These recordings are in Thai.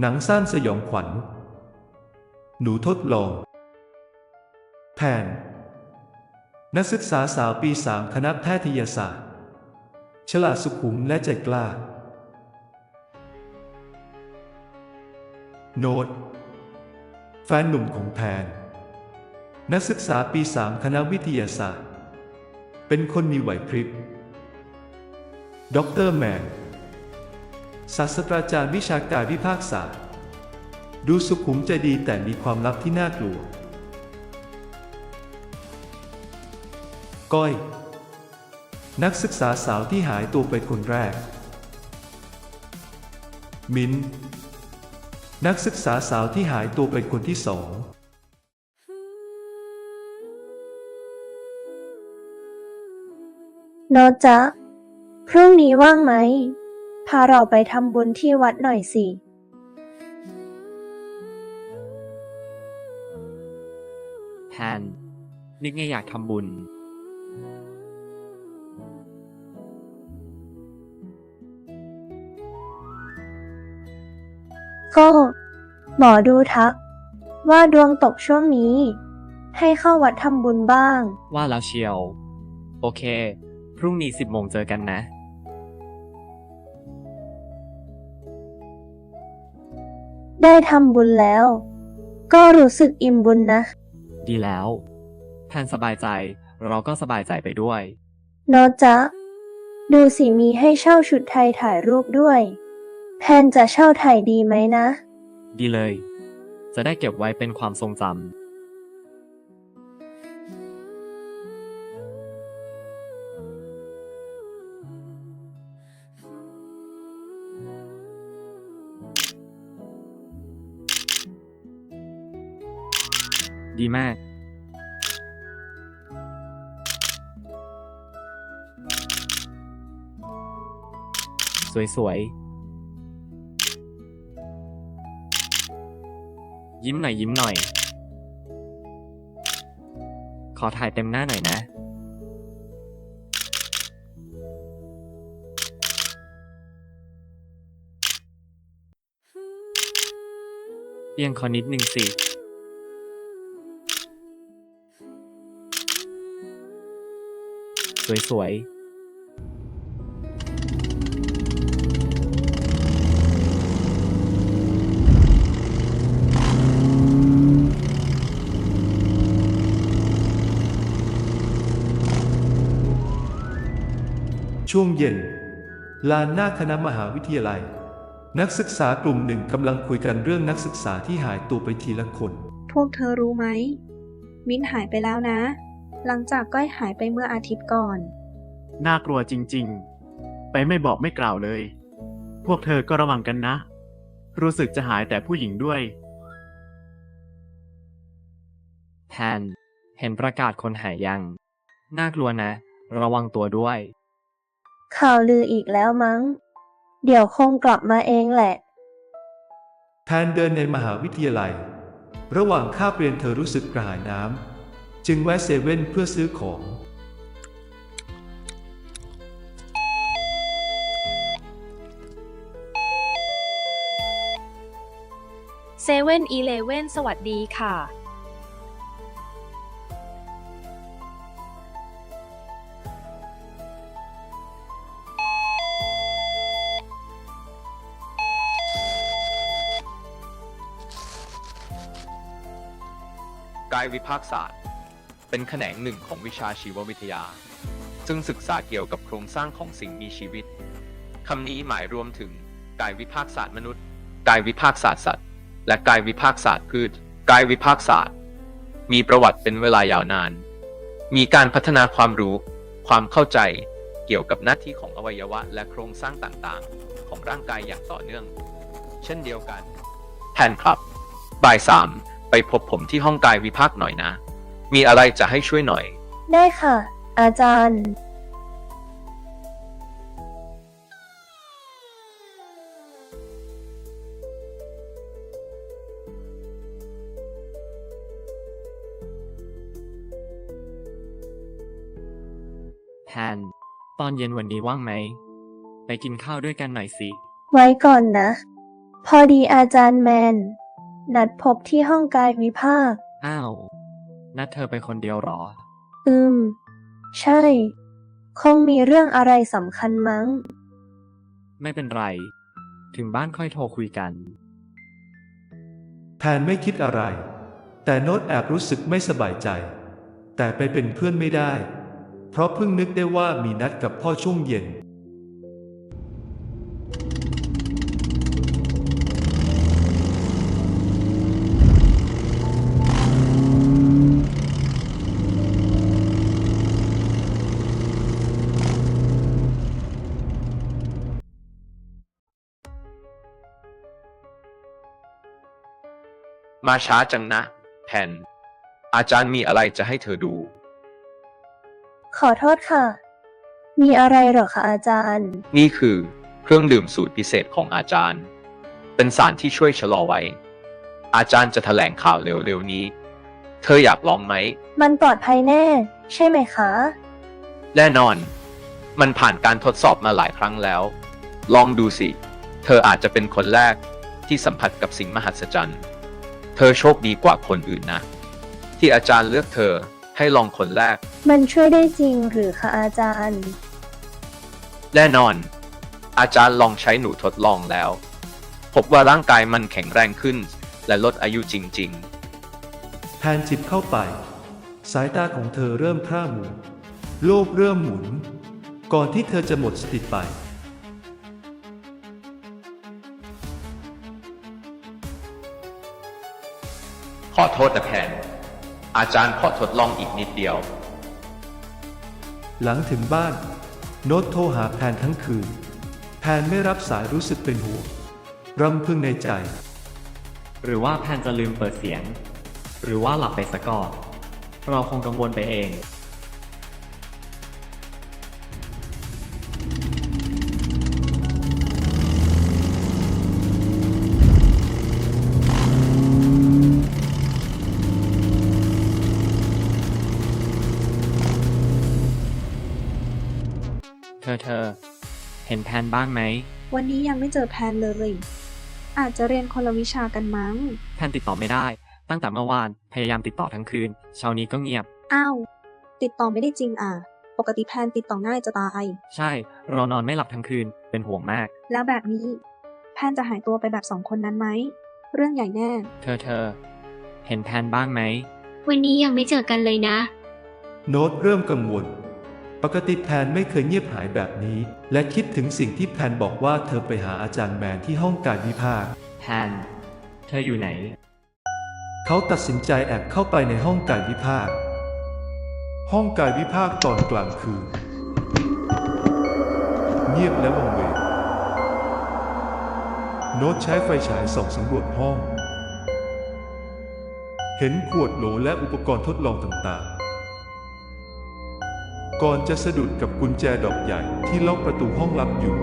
หนังสั้นสยองขวัญ หนูทดลอง แผน นักศึกษาสาวปีสามคณะแพทยศาสตร์ ฉลาดสุขุมและใจกล้า โน้ต แฟนหนุ่มของแพน นักศึกษาปีสามคณะวิทยาศาสตร์ เป็นคนมีไหวพริบด็อกเตอร์แมน ศาสตราจารย์วิชาการวิภาคศาดูสุขุมใจดีแต่มีความลับที่น่ากลัว ก้อย นักศึกษาสาวที่หายตัวไปคนแรก มิ้นนักศึกษาสาวที่หายตัวไปคนที่สองนตจ๊ะพรุ่งนี้ว่างไหม พาเราไปทำบุญที่วัดหน่อยสิแทนนึกไงอยากทำบุญ ก็ หมอดูทัก ว่าดวงตกช่วงนี้ ให้เข้าวัดทำบุญบ้าง ว่าแล้วเชียว โอเค พรุ่งนี้สิบโมงเจอกันนะ ได้ทำบุญแล้ว ก็รู้สึกอิ่มบุญนะ ดีแล้ว แทนสบายใจเราก็สบายใจไปด้วยโนตจ๊ะ ดูสิมีให้เช่าชุดไทยถ่ายรูปด้วย แพนจะเช่าถ่ายดีไหมนะ ดีเลย จะได้เก็บไว้เป็นความทรงจำ ดีมาก สวยๆ ยิ้มหน่อยยิ้มหน่อย ขอถ่ายเต็มหน้าหน่อยนะ เอียงคอนิดหนึ่งสิ สวยๆช่วงเย็น ลานหน้าคณะมหาวิทยาลัย นักศึกษากลุ่มหนึ่งกำลังคุยกันเรื่องนักศึกษาที่หายตัวไปทีละคน พวกเธอรู้ไหม มิ้นหายไปแล้วนะ หลังจากก้อยหายไปเมื่ออาทิตย์ก่อน น่ากลัวจริงๆ ไปไม่บอกไม่กล่าวเลย พวกเธอก็ระวังกันนะ รู้สึกจะหายแต่ผู้หญิงด้วยแทนเห็นประกาศคนหายยัง น่ากลัวนะ ระวังตัวด้วย ข่าวลืออีกแล้วมั้ง เดี๋ยวคงกลับมาเองแหละ แพนเดินในมหาวิทยาลัย ระหว่างคาบเรียนเธอรู้สึกกระหายน้ำ จึงแวะเซเว่นเพื่อซื้อของ เซเว่นอีเลเว่นสวัสดีค่ะ กายวิภาคศาสตร์ เป็นแขนงหนึ่งของวิชาชีววิทยา ซึ่งศึกษาเกี่ยวกับโครงสร้างของสิ่งมีชีวิตคำนี้หมายรวมถึงกายวิภาคศาสตร์มนุษย์ กายวิภาคศาสตร์สัตว์ และกายวิภาคศาสตร์พืช กายวิภาคศาสตร์ มีประวัติเป็นเวลายาวนาน มีการพัฒนาความรู้ ความเข้าใจเกี่ยวกับหน้าที่ของอวัยวะ และโครงสร้างต่างๆ ของร่างกายอย่างต่อเนื่อง เช่นเดียวกันแทนครับบ่ายสามไปพบผมที่ห้องกายวิภาคหน่อยนะ มีอะไรจะให้ช่วยหน่อย ได้ค่ะ อาจารย์แทนตอนเย็นวันนี้ว่างไหม ไปกินข้าวด้วยกันหน่อยสิ ไว้ก่อนนะ พอดีอาจารย์แมน นัดพบที่ห้องกายวิภาค อ้าว นัดเธอไปคนเดียวเหรอ อืม ใช่ คงมีเรื่องอะไรสำคัญมั้ง ไม่เป็นไร ถึงบ้านค่อยโทรคุยกัน แทนไม่คิดอะไร แต่โน้ตแอบรู้สึกไม่สบายใจ แต่ไปเป็นเพื่อนไม่ได้ เพราะเพิ่งนึกได้ว่ามีนัดกับพ่อช่วงเย็น มาช้าจังนะ แพน อาจารย์มีอะไรจะให้เธอดู ขอโทษค่ะ มีอะไรเหรอคะอาจารย์ นี่คือเครื่องดื่มสูตรพิเศษของอาจารย์ เป็นสารที่ช่วยชะลอไว้ อาจารย์จะแถลงข่าวเร็วๆนี้ เธออยากลองไหม มันปลอดภัยแน่ ใช่ไหมคะ แน่นอน มันผ่านการทดสอบมาหลายครั้งแล้ว ลองดูสิ เธออาจจะเป็นคนแรกที่สัมผัสกับสิ่งมหัศจรรย์ เธอโชคดีกว่าคนอื่นนะ ที่อาจารย์เลือกเธอให้ลองคนแรก มันช่วยได้จริงหรือคะอาจารย์ แน่นอน อาจารย์ลองใช้หนูทดลองแล้ว พบว่าร่างกายมันแข็งแรงขึ้น และลดอายุจริง แทนจิบเข้าไป สายตาของเธอเริ่มพร่ามัวโลกเริ่มหมุน ก่อนที่เธอจะหมดสติไป ๆขอโทษนะแพนอาจารย์ขอทดลองอีกนิดเดียว หลังถึงบ้าน โน้ตโทรหาแพนทั้งคืน แพนไม่รับสายรู้สึกเป็นห่วงรำพึงในใจ หรือว่าแพนจะลืมเปิดเสียง หรือว่าหลับไปซะก่อนเราคงกังวลไปเอง อเธอ เห็นแพนบ้างไหม วันนี้ยังไม่เจอแพนเลยอาจจะเรียนคนละวิชากันมั้ง แพนติดต่อไม่ได้ ตั้งแต่เมื่อวานพยายามติดต่อทั้งคืน เช้านี้ก็เงียบ อ้าว ติดต่อไม่ได้จริงอะ ปกติแพนติดต่อง่ายจะตาย ใช่เรานอนไม่หลับทั้งคืนเป็นห่วงมาก แล้วแบบนี้ แพนจะหายตัวไปแบบสองคนนั้นไหม เรื่องใหญ่แน่ เธอเธอ เห็นแพนบ้างไหม วันนี้ยังไม่เจอกันเลยนะ โน้ตเริ่มกังวล ปกติแพนไม่เคยเงียบหายแบบนี้ และคิดถึงสิ่งที่แพนบอกว่าเธอไปหาอาจารย์แมนที่ห้องการวิภาคแพนเธออยู่ไหน เขาตัดสินใจแอบเข้าไปในห้องการวิภาคห้องการวิภาคตอนกลางคืน เงียบและวังเวงโน้ตใช้ไฟฉายส่องสำรวจห้อง เห็นขวดโหลและอุปกรณ์ทดลองต่างๆ ก่อนจะสะดุดกับกุญแจดอกใหญ่ที่ล็อกประตูห้องลับอยู่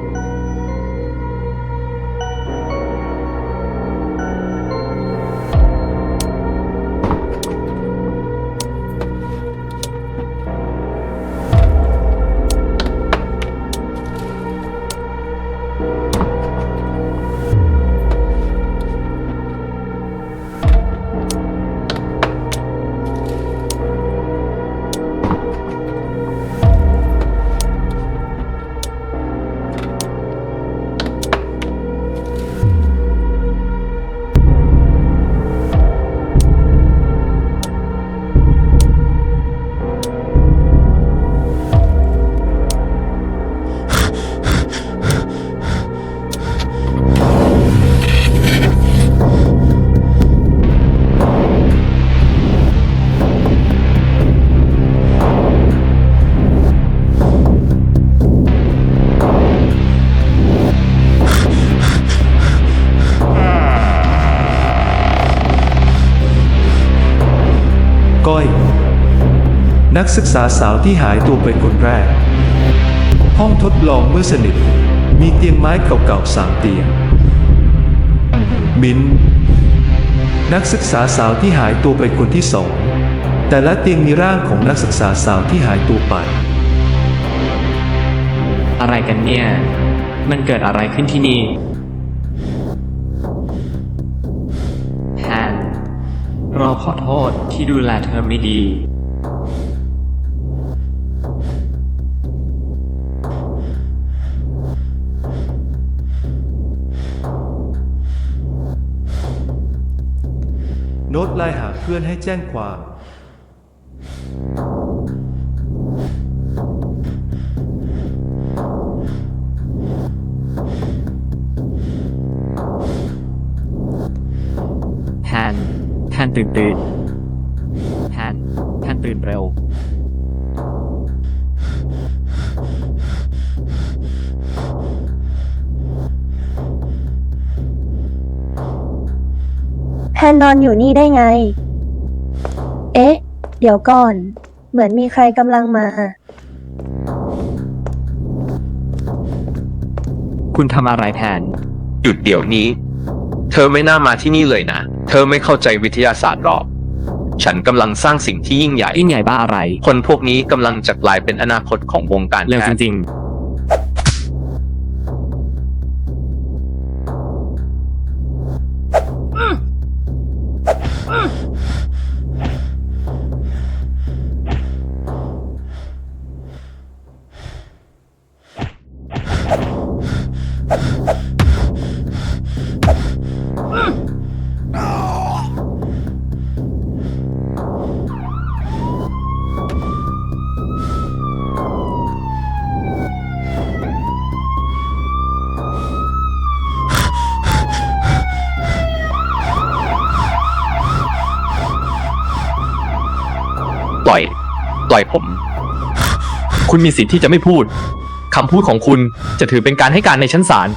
นักศึกษาสาวที่หายตัวไปคนแรก ห้องทดลองเมื่อสนิท มีเตียงไม้เก่าๆสามเตียง มิน นักศึกษาสาวที่หายตัวไปคนที่สอง แต่ละเตียงมีร่างของนักศึกษาสาวที่หายตัวไป อะไรกันเนี่ย มันเกิดอะไรขึ้นที่นี่แฮนเราขอโทษที่ดูแลเธอไม่ดี โน้ตไลน์หาเพื่อนให้แจ้งความ แทน แทนตื่นตื่น แทน แทนตื่นเร็ว นนอนอยู่นี่ได้ไง เอ๊ะ เดี๋ยวก่อน เหมือนมีใครกำลังมา คุณทำอะไรแพน หยุดเดี๋ยวนี้ เธอไม่น่ามาที่นี่เลยนะ เธอไม่เข้าใจวิทยาศาสตร์หรอก ฉันกำลังสร้างสิ่งที่ยิ่งใหญ่ ยิ่งใหญ่บ้าอะไร คนพวกนี้กำลังจะกลายเป็นอนาคตของวงการเร็วแพจทย์ริง ปล่อย ปล่อยผม คุณมีสิทธิ์ที่จะไม่พูด คำพูดของคุณจะถือเป็นการให้การในชั้นศาล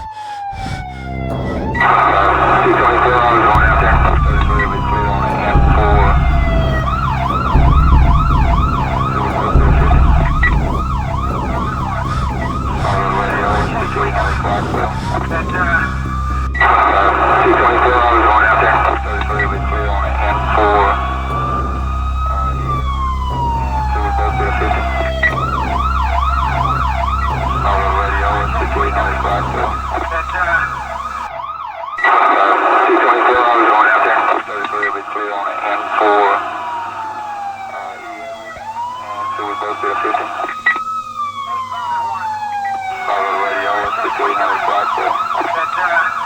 Yeah. Thank you.